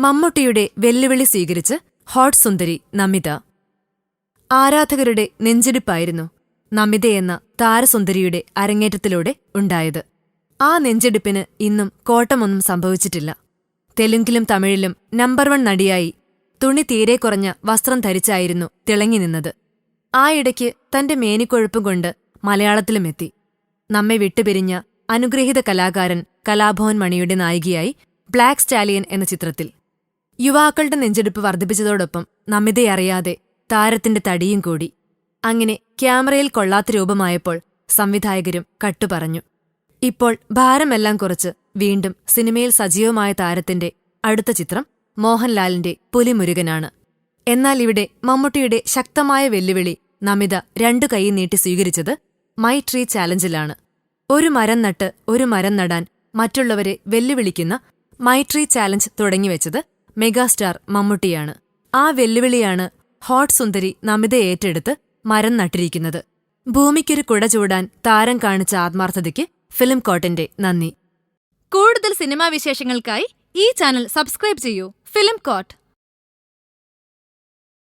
മമ്മൂട്ടിയുടെ വെല്ലുവിളി സ്വീകരിച്ച് ഹോട്ട് സുന്ദരി നമിത. ആരാധകരുടെ നെഞ്ചിടിപ്പായിരുന്നു നമിതയെന്ന താരസുന്ദരിയുടെ അരങ്ങേറ്റത്തിലൂടെ ഉണ്ടായത്. ആ നെഞ്ചെടുപ്പിന് ഇന്നും കോട്ടമൊന്നും സംഭവിച്ചിട്ടില്ല. തെലുങ്കിലും തമിഴിലും നമ്പർ വൺ നടിയായി തുണി തീരെ കുറഞ്ഞ വസ്ത്രം ധരിച്ചായിരുന്നു തിളങ്ങി നിന്നത്. ആ ഇടയ്ക്ക് തന്റെ മേനിക്കൊഴുപ്പും കൊണ്ട് മലയാളത്തിലുമെത്തി. നമ്മെ വിട്ടുപിരിഞ്ഞ അനുഗ്രഹീത കലാകാരൻ കലാഭവൻ മണിയുടെ നായികയായി ബ്ലാക്ക് സ്റ്റാലിയൻ എന്ന ചിത്രത്തിൽ. യുവാക്കളുടെ നെഞ്ചെടുപ്പ് വർദ്ധിപ്പിച്ചതോടൊപ്പം നമിതയറിയാതെ താരത്തിന്റെ തടിയും കൂടി. അങ്ങനെ ക്യാമറയിൽ കൊള്ളാത്ത രൂപമായപ്പോൾ സംവിധായകരും കട്ടുപറഞ്ഞു. ഇപ്പോൾ ഭാരമെല്ലാം കുറച്ച് വീണ്ടും സിനിമയിൽ സജീവമായ താരത്തിന്റെ അടുത്ത ചിത്രം മോഹൻലാലിന്റെ പുലിമുരുകനാണ്. എന്നാൽ ഇവിടെ മമ്മൂട്ടിയുടെ ശക്തമായ വെല്ലുവിളി നമിത രണ്ടു കൈ നീട്ടി സ്വീകരിച്ചത് മൈ ട്രീ ചാലഞ്ചിലാണ്. ഒരു മരം നട്ട് ഒരു മരം നടാൻ മറ്റുള്ളവരെ വെല്ലുവിളിക്കുന്ന മൈ ട്രീ ചാലഞ്ച് തുടങ്ങിവെച്ചത് മെഗാസ്റ്റാർ മമ്മൂട്ടിയാണ്. ആ വെല്ലുവിളിയാണ് ഹോട്ട് സുന്ദരി നമിത ഏറ്റെടുത്ത് മരം നട്ടിരിക്കുന്നത്. ഭൂമിക്കൊരു കുട ചൂടാൻ താരം കാണിച്ച ആത്മാർത്ഥതയ്ക്ക് ഫിലിം കോട്ടിന്റെ നന്ദി. കൂടുതൽ സിനിമാ വിശേഷങ്ങൾക്കായി ഈ ചാനൽ സബ്സ്ക്രൈബ് ചെയ്യൂ. Film coat.